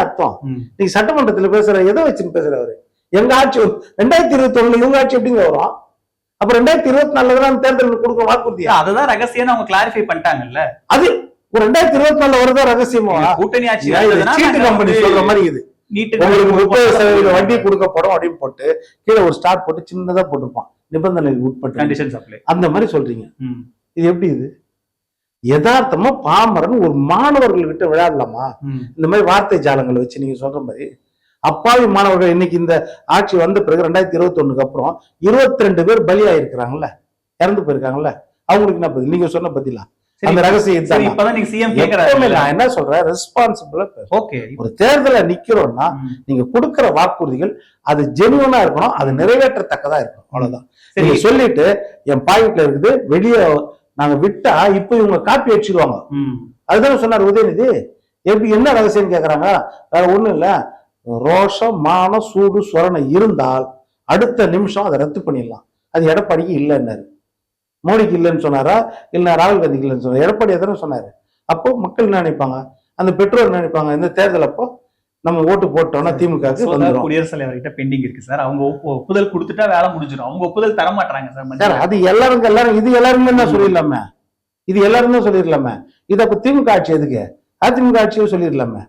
அர்த்தம். ம். நீ சட்டமன்றத்துல பேசுற எதை வச்சுன்னு பேசுற அவரு எங்க ஆட்சி. ரெண்டாயிரத்தி இருபத்தி ஒண்ணுல இவங்க ஆட்சி எப்படிங்க வரும்? அப்ப ரெண்டாயிரத்தி இருபத்தி நாலுல தான் தேர்தல் கொடுக்க வாக்குறுதியா அததான் ரகசியம் அவங்க கிளாரிஃபை பண்ணிட்டாங்கல்ல. அது ஒரு ரெண்டாயிரத்தி இருபத்தி நாலுல வருதா ரகசியமா கூட்டணி ஆட்சி சீட்டு நாங்க கம்பெனி சொல்ற மாதிரி இது. உங்களுக்கு முப்பது சதவீத வட்டி கொடுக்கப்படும் அப்படின்னு போட்டு கீழே ஒரு ஸ்டார் போட்டு சின்னதா போட்டிருப்பான். நிபந்தனைக்கு உட்பட்டு. அந்த மாதிரி சொல்றீங்க. இது எப்படி இது? யதார்த்தமா பாமரன் ஒரு மாணவர்கள்கிட்ட விளையாடலாமா இந்த மாதிரி வார்த்தை ஜாலங்களை வச்சு நீங்க சொல்ற மாதிரி அப்பாவி மாணவர்கள் இன்னைக்கு இந்த ஆட்சி வந்த பிறகு ரெண்டாயிரத்தி இருபத்தி ஒண்ணுக்கு அப்புறம் இருபத்தி ரெண்டு பேர் பலியாயிருக்கிறாங்கல்ல இறந்து போயிருக்காங்கல்ல. அவங்களுக்கு என்ன பதில்? நீங்க சொன்ன பதிலா? அந்த கேக்குறாரு நான் என்ன சொல்றேன்? ரெஸ்பான்சிபிளா ஓகே ஒரு தேர்தல நிக்கிறோம்னா நீங்க கொடுக்கிற வாக்குறுதிகள் அது ஜெனுவனா இருக்கணும் அது நிறைவேற்றத்தக்கதா இருக்கணும். அவ்வளவுதான். நீங்க சொல்லிட்டு என் பாக்கெட்ல இருக்குது வெளியே நாங்க விட்டா இப்ப இவங்க காப்பி அடிச்சிடுவாங்க. அதுதானே சொன்னார் உதயநிதி? எப்படி என்ன ரகசியம் கேக்குறாங்க? வேற ஒண்ணும் இல்ல. ரோஷம் மானம் சூடு சொரணை இருந்தால் அடுத்த நிமிஷம் அதை ரத்து பண்ணிடலாம். அது எடப்பாடிக்கு இல்லைன்னாரு. மோடிக்கு இல்லைன்னு சொன்னாரா? இல்ல ராகுல் காந்திக்கு இல்லைன்னு சொன்னார்? எடப்பாடி எதனா சொன்னாரு. அப்போ மக்கள் என்ன நினைப்பாங்க? அந்த பெற்றோர் என்ன நினைப்பாங்க? இந்த தேர்தல் அப்போ? நம்ம ஓட்டு போட்டோம்னா வந்துடும் குடியரசுத் தலைவர்கிட்ட பெண்டிங் இருக்கு சார். அவங்க ஒப்பு- ஒப்புதல் கொடுத்துட்டா வேலை முடிஞ்சிடும் அவங்க ஒப்புதல் தர மாட்டாங்க சார் சார். அது எல்லாரும் எல்லாரும் இது எல்லாருமே தான் சொல்லிடலாமே. இது எல்லாரும் தான் சொல்லிடலாமே. இது அப்ப திமுக ஆட்சி எதுக்கு? அதிமுக ஆட்சியும் சொல்லிடலாமே.